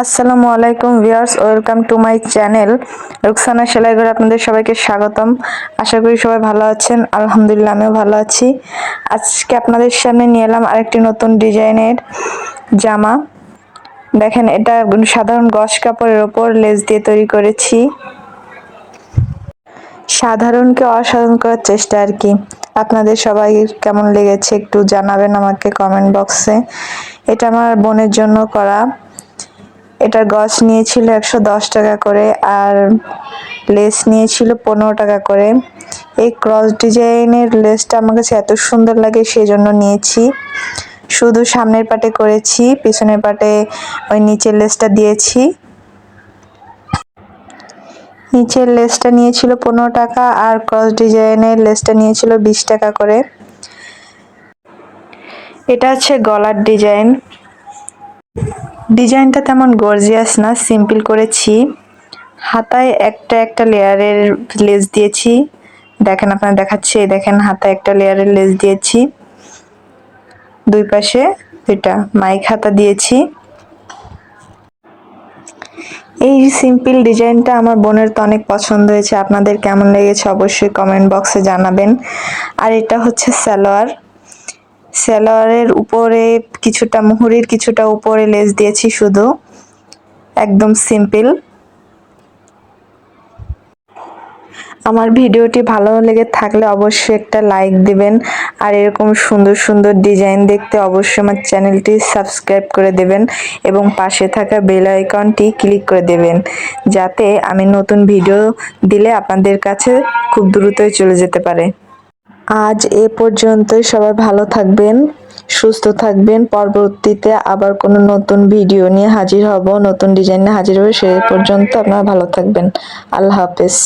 আসসালামু আলাইকুম viewers, welcome to my channel Ruksana সেলাই ঘরে আপনাদের সবাইকে স্বাগতম। আশা করি সবাই ভালো আছেন, আলহামদুলিল্লাহ আমিও ভালো আছি। আজকে আপনাদের সামনে নিয়ে এলাম আরেকটি নতুন ডিজাইনের জামা। দেখেন, এটা সাধারণ গস কাপড়ের ওপর লেস দিয়ে তৈরি করেছি। সাধারণকে অসাধারণ করার চেষ্টা আর কি। আপনাদের সবাই কেমন লেগেছে একটু জানাবেন আমাকে কমেন্ট বক্সে। এটা আমার বোনের জন্য করা। এটার গছ নিয়েছিল একশো দশ টাকা করে আর লেস নিয়েছিল পনেরো টাকা করে। এই ক্রস ডিজাইনের লেসটা আমার কাছে এত সুন্দর লাগে সেই জন্য নিয়েছি। শুধু সামনের পাটে করেছি, পিছনের পাটে ওই নিচের লেসটা দিয়েছি। নিচের লেসটা নিয়েছিল পনেরো টাকা আর ক্রস ডিজাইনের লেসটা নিয়েছিল বিশ টাকা করে। এটা হচ্ছে গলার ডিজাইন ডিজাইনটা তেমন গর্জিয়াস না সিম্পল করেছি। হাতায় একটা একটা লেয়ারের লেস দিয়েছি। দেখেন, আপনার দেখাচ্ছি, এই দেখেন, হাতায় একটা লেয়ারের লেস দিয়েছি। দুই পাশে দুইটা মাইক হাতা দিয়েছি। এই সিম্পল ডিজাইনটা আমার বোনের তো অনেক পছন্দ হয়েছে। আপনাদের কেমন লেগেছে অবশ্যই কমেন্ট বক্সে জানাবেন। আর এটা হচ্ছে সালোয়ার। সালোয়ারের উপরে কিছুটা, মুহুরির কিছুটা উপরে লেস দিয়েছি শুধু। একদম সিম্পল। আমার ভিডিওটি ভালো লেগে থাকলে অবশ্যই একটা লাইক দিবেন, আর এরকম সুন্দর সুন্দর ডিজাইন দেখতে অবশ্যই আমার চ্যানেলটি সাবস্ক্রাইব করে দেবেন এবং পাশে থাকা বেল আইকনটি ক্লিক করে দেবেন, যাতে আমি নতুন ভিডিও দিলে আপনাদের কাছে খুব দ্রুতই চলে যেতে পারে। আজ এ পর্যন্তই। সবাই ভালো থাকবেন, সুস্থ থাকবেন। পরবর্তীতে আবার কোনো নতুন ভিডিও নিয়ে হাজির হব, নতুন ডিজাইন নিয়ে হাজির হবে, সে পর্যন্ত আপনারা ভালো থাকবেন। আল্লাহ হাফেজ।